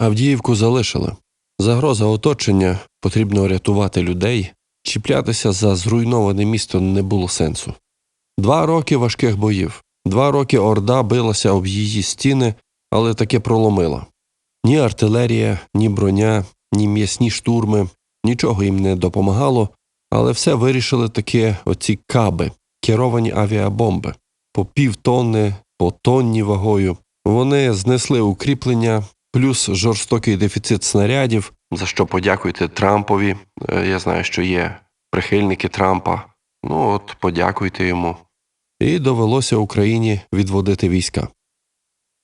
Авдіївку залишили. Загроза оточення, потрібно рятувати людей, чіплятися за зруйноване місто не було сенсу. Два роки важких боїв, два роки Орда билася об її стіни, але таке проломила. Ні артилерія, ні броня, ні м'ясні штурми, нічого їм не допомагало, але все вирішили таки оці каби, керовані авіабомби, по півтонни, по тонні вагою. Вони знесли укріплення, плюс жорстокий дефіцит снарядів, за що подякуйте Трампові. Е, Я знаю, що є прихильники Трампа. Ну от подякуйте йому. І довелося Україні відводити війська.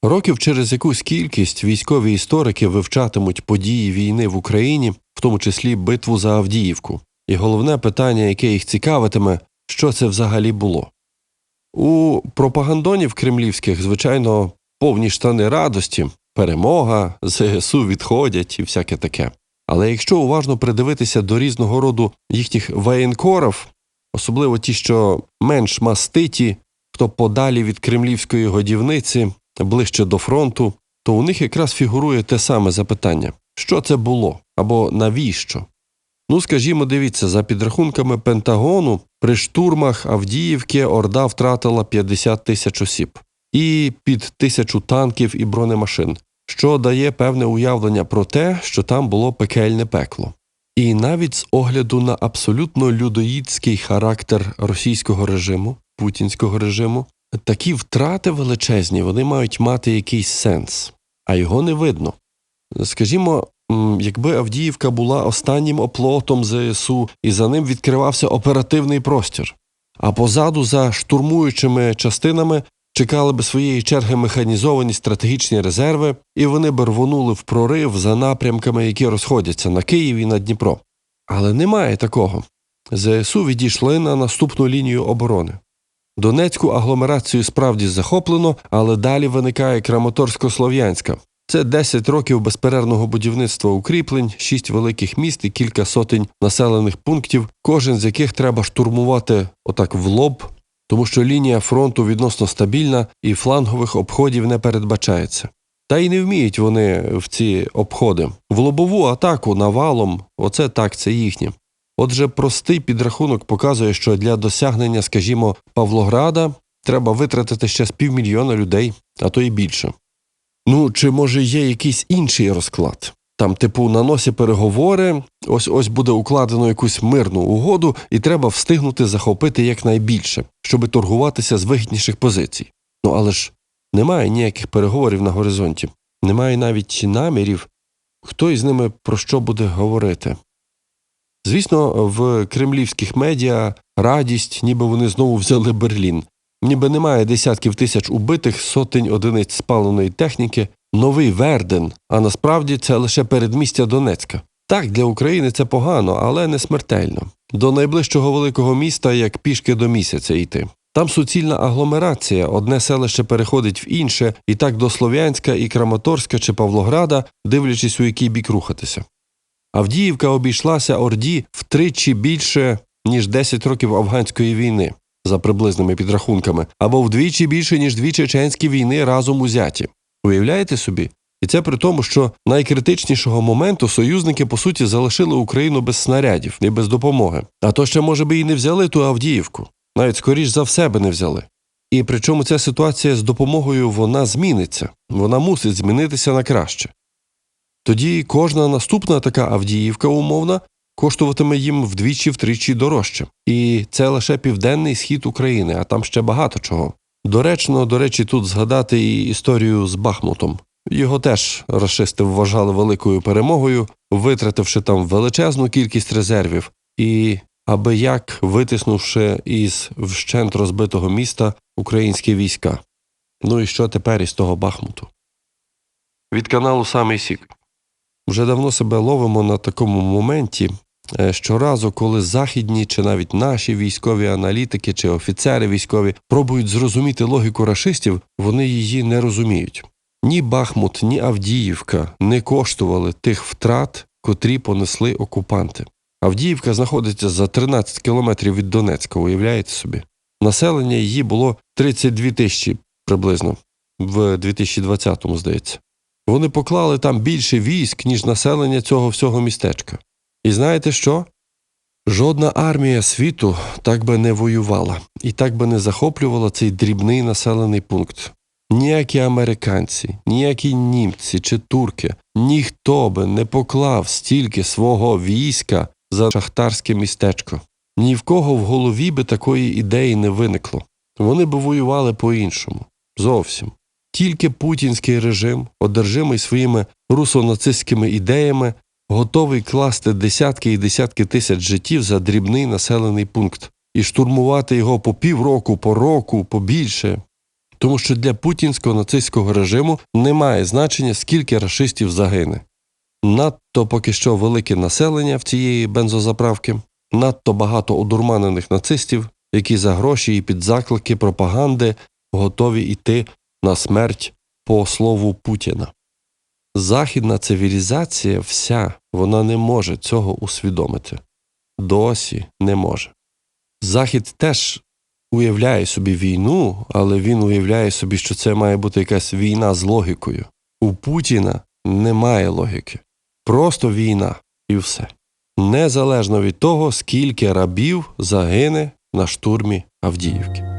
Років через якусь кількість військові історики вивчатимуть події війни в Україні, в тому числі битву за Авдіївку. І головне питання, яке їх цікавитиме, що це взагалі було. У пропагандонів кремлівських, звичайно, повні штани радості, перемога, ЗСУ відходять і всяке таке. Але якщо уважно придивитися до різного роду їхніх воєнкорів, особливо ті, що менш маститі, хто подалі від кремлівської годівниці, ближче до фронту, то у них якраз фігурує те саме запитання: що це було або навіщо? Ну, скажімо, дивіться, за підрахунками Пентагону, при штурмах Авдіївки Орда втратила 50 тисяч осіб і під тисячу танків і бронемашин, що дає певне уявлення про те, що там було пекельне пекло. І навіть з огляду на абсолютно людоїдський характер російського режиму, путінського режиму, такі втрати величезні вони мають мати якийсь сенс, а його не видно. Скажімо, якби Авдіївка була останнім оплотом ЗСУ і за ним відкривався оперативний простір, а позаду за штурмуючими частинами чекали би своєї черги механізовані стратегічні резерви, і вони б рвонули в прорив за напрямками, які розходяться на Київ і на Дніпро. Але немає такого. ЗСУ відійшли на наступну лінію оборони. Донецьку агломерацію справді захоплено, але далі виникає Краматорсько-Слов'янська. Це 10 років безперервного будівництва укріплень, 6 великих міст і кілька сотень населених пунктів, кожен з яких треба штурмувати отак в лоб, тому що лінія фронту відносно стабільна і флангових обходів не передбачається. Та й не вміють вони в ці обходи. В лобову атаку навалом, оце так, це їхнє. Отже, простий підрахунок показує, що для досягнення, скажімо, Павлограда треба витратити ще з півмільйона людей, а то й більше. Ну, чи може є якийсь інший розклад? Там, типу, на носі переговори, ось ось буде укладено якусь мирну угоду, і треба встигнути захопити якнайбільше, щоб торгуватися з вигідніших позицій. Ну але ж немає ніяких переговорів на горизонті, немає навіть намірів, хто із ними про що буде говорити. Звісно, в кремлівських медіа радість, ніби вони знову взяли Берлін, ніби немає десятків тисяч убитих, сотень одиниць спаленої техніки, новий Верден, а насправді це лише передмістя Донецька. Так, для України це погано, але не смертельно. До найближчого великого міста як пішки до місяця йти. Там суцільна агломерація, одне селище переходить в інше, і так до Слов'янська і Краматорська чи Павлограда, дивлячись, у який бік рухатися. Авдіївка обійшлася Орді втричі більше, ніж 10 років афганської війни, за приблизними підрахунками, або вдвічі більше, ніж дві чеченські війни разом узяті. Уявляєте собі? І це при тому, що найкритичнішого моменту союзники, по суті, залишили Україну без снарядів і без допомоги. А то ще, може би, і не взяли ту Авдіївку, навіть скоріш за все би не взяли. І причому ця ситуація з допомогою вона зміниться, вона мусить змінитися на краще. Тоді кожна наступна така Авдіївка умовна коштуватиме їм вдвічі-втричі дорожче. І це лише південний схід України, а там ще багато чого. Доречно, до речі, тут згадати і історію з Бахмутом. Його теж рашисти вважали великою перемогою, витративши там величезну кількість резервів, і аби як витиснувши із вщент розбитого міста українські війська. Ну і що тепер із того Бахмуту? Від каналу Самий Сік. Вже давно себе ловимо на такому моменті. Е, Щоразу, коли західні чи навіть наші військові аналітики чи офіцери військові пробують зрозуміти логіку рашистів, вони її не розуміють. Ні Бахмут, ні Авдіївка не коштували тих втрат, котрі понесли окупанти. Авдіївка знаходиться за 13 кілометрів від Донецька, уявляєте собі. Населення її було 32 тисячі приблизно в 2020-му, здається. Вони поклали там більше військ, ніж населення цього всього містечка. І знаєте що? Жодна армія світу так би не воювала і так би не захоплювала цей дрібний населений пункт. Ніякі американці, ніякі німці чи турки, ніхто би не поклав стільки свого війська за шахтарське містечко. Ні в кого в голові би такої ідеї не виникло. Вони би воювали по-іншому. Зовсім. Тільки путінський режим, одержимий своїми русонацистськими ідеями, готовий класти десятки і десятки тисяч життів за дрібний населений пункт і штурмувати його по півроку, по року, побільше. Тому що для путінського нацистського режиму немає значення, скільки рашистів загине. Надто поки що велике населення в цієї бензозаправки, надто багато одурманених нацистів, які за гроші і під заклики пропаганди готові йти на смерть по слову Путіна. Західна цивілізація вся вона не може цього усвідомити. Досі не може. Захід теж уявляє собі війну, але він уявляє собі, що це має бути якась війна з логікою. У Путіна немає логіки. Просто війна і все. Незалежно від того, скільки рабів загине на штурмі Авдіївки.